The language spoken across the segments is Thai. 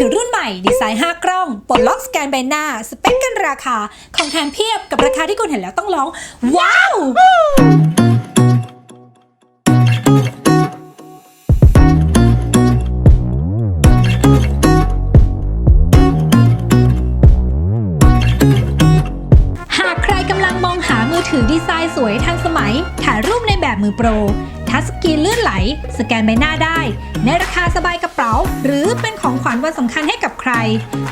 ถือรุ่นใหม่ดีไซน์ 5 กล้องปลดล็อกสแกนใบหน้า สเปคกันราคา ของแถมเพียบกับราคาที่คุณเห็นแล้วต้องร้อง ว้าว หากใครกำลังมองหามือถือดีไซน์สวยทันสมัย ถ่ายรูปในแบบมือโปร ทัชสกรีนลื่นไหล สแกนใบหน้าได้ ในราคาสบายกระเป๋าหรือ ของขวัญวันสำคัญให้กับใคร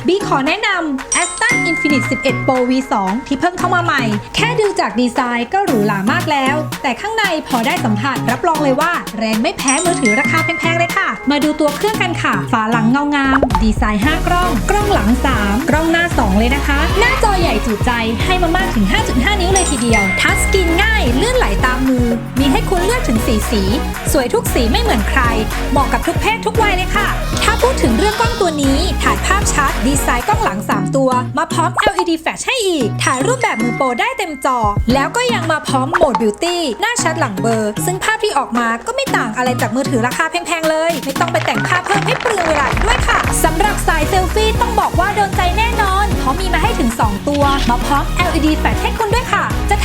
บีขอแนะนำ Aston Infinite 11 Pro V2 ที่เพิ่งเข้ามาใหม่ แค่ดูจากดีไซน์ก็หรูหรามากแล้ว แต่ข้างในพอได้สัมผัสรับรองเลยว่า แรงไม่แพ้มือถือราคาแพงๆเลยค่ะ มาดูตัวเครื่องกันค่ะ ฝาหลังเงางาม ดีไซน์ 5 กล้อง กล้องหลัง 3 กล้องหน้า 2 เลยนะคะ หน้าจอใหญ่จุใจให้มามากถึง 5.5 นิ้วเลยทีเดียวทัช ถึง4สี สวยทุกสีไม่เหมือนใคร เหมาะกับทุกเพศทุกวัยเลยค่ะ ถ้าพูดถึงเรื่องกล้องตัวนี้ถ่ายภาพชัด ดีไซน์กล้องหลัง 3 ตัว มาพร้อม LED flash ให้อีก ถ่ายรูปแบบมือโปรได้เต็มจอ แล้วก็ยังมาพร้อมโหมดบิวตี้หน้าชัดหลังเบลอร์ ซึ่งภาพที่ออกมาก็ไม่ต่างอะไรจากมือถือราคาแพงๆเลย ไม่ต้องไปแต่งภาพเพิ่มให้เปลืองเวลาด้วยค่ะสำหรับสายเซลฟี่ต้องบอกว่าโดนใจแน่นอนเพราะมีมาให้ถึง 2 ตัว มาพร้อม LED flash ให้คุณด้วย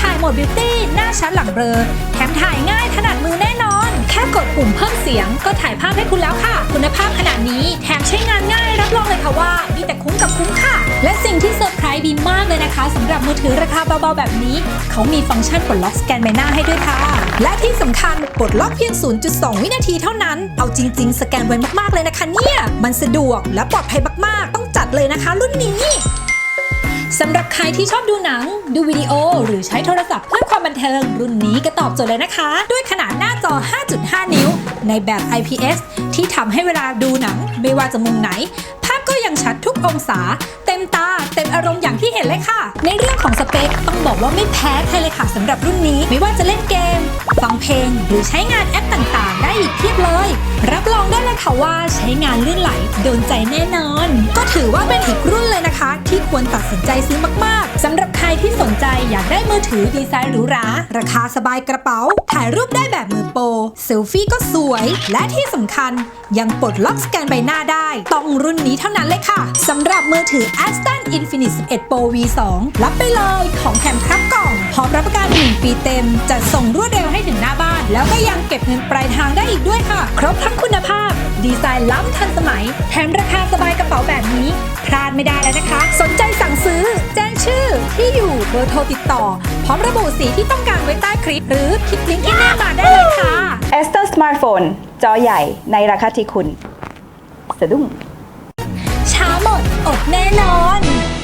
ถ่ายโหมดบิวตี้หน้าชัดหลังเบลอแถมถ่ายง่ายถนัดมือแน่นอน แค่กดปุ่มเพิ่มเสียงก็ถ่ายภาพให้คุณแล้วค่ะ คุณภาพขนาดนี้แถมใช้งานง่ายรับรองเลยค่ะว่า มีแต่คุ้มกับคุ้มค่ะ และสิ่งที่เซอร์ไพรส์ดีมากเลยนะคะสำหรับมือถือราคาเบาๆแบบนี้ เขามีฟังก์ชันปลดล็อกสแกนใบหน้าให้ด้วยค่ะ และที่สำคัญปลดล็อกเพียง 0.2 วินาทีเท่านั้น เอาจริง ๆ สแกนไวมากๆเลยนะคะเนี่ยมันสะดวกและปลอดภัยมากๆ ต้องจัดเลยนะคะ รุ่นนี้ สำหรับใครที่ชอบดูหนัง ดูวิดีโอ หรือใช้โทรศัพท์เพื่อความบันเทิง รุ่นนี้ก็ตอบโจทย์เลยนะคะ ด้วยขนาดหน้าจอ 5.5 นิ้ว ในแบบ IPS ที่ทำให้เวลาดูหนัง ไม่ว่าจะมุมไหน ภาพก็ยังชัดทุกองศา เต็มตา เต็มอารมณ์อย่างที่เห็นเลยค่ะ ในเรื่องของสเปคต้องบอกว่าไม่แพ้ใครเลยค่ะสำหรับรุ่นนี้ ไม่ว่าจะเล่นเกม ฟังเพลง หรือใช้งานแอปต่างๆ ได้อีกเพียบเลย เลยค่ะว่าใช้งานลื่นไหลโดนใจแน่นอน ก็ถือว่าเป็นอีกรุ่นเลยนะคะ ที่ควรตัดสินใจซื้อมากๆสำหรับใครที่สนใจอยากได้มือถือดีไซน์หรูหราราคาสบายกระเป๋า ถ่ายรูปได้แบบมือโปรเซลฟี่ก็สวย และที่สำคัญยังปลดล็อกสแกนใบหน้าได้ต้องรุ่นนี้เท่านั้นเลยค่ะ สำหรับมือถือ Aston Infinite 11 Pro V2 รับไปเลยของแถมครับกล่องพร้อมรับประกัน 1 ปีเต็ม จัดส่งรวดเร็วให้ถึงหน้าบ้าน แล้วก็ยังเก็บเงินปลายทางได้อีกด้วยค่ะ ครบทั้งคุณภาพ ดีไซน์ล้ำทันสมัย แถมราคาสบายกระเป๋าแบบนี้ พลาดไม่ได้แล้วนะคะ สนใจสั่งซื้อ แจ้งชื่อ ที่อยู่เบอร์โทรติดต่อ พร้อมระบุสีที่ต้องการไว้ใต้คลิป หรือคลิกลิงก์ที่หน้ามาได้เลยค่ะ a s t e r Smartphone จอใหญ่ในราคาที่คุณ สะดุ้ง ช้าหมดอดแน่นอน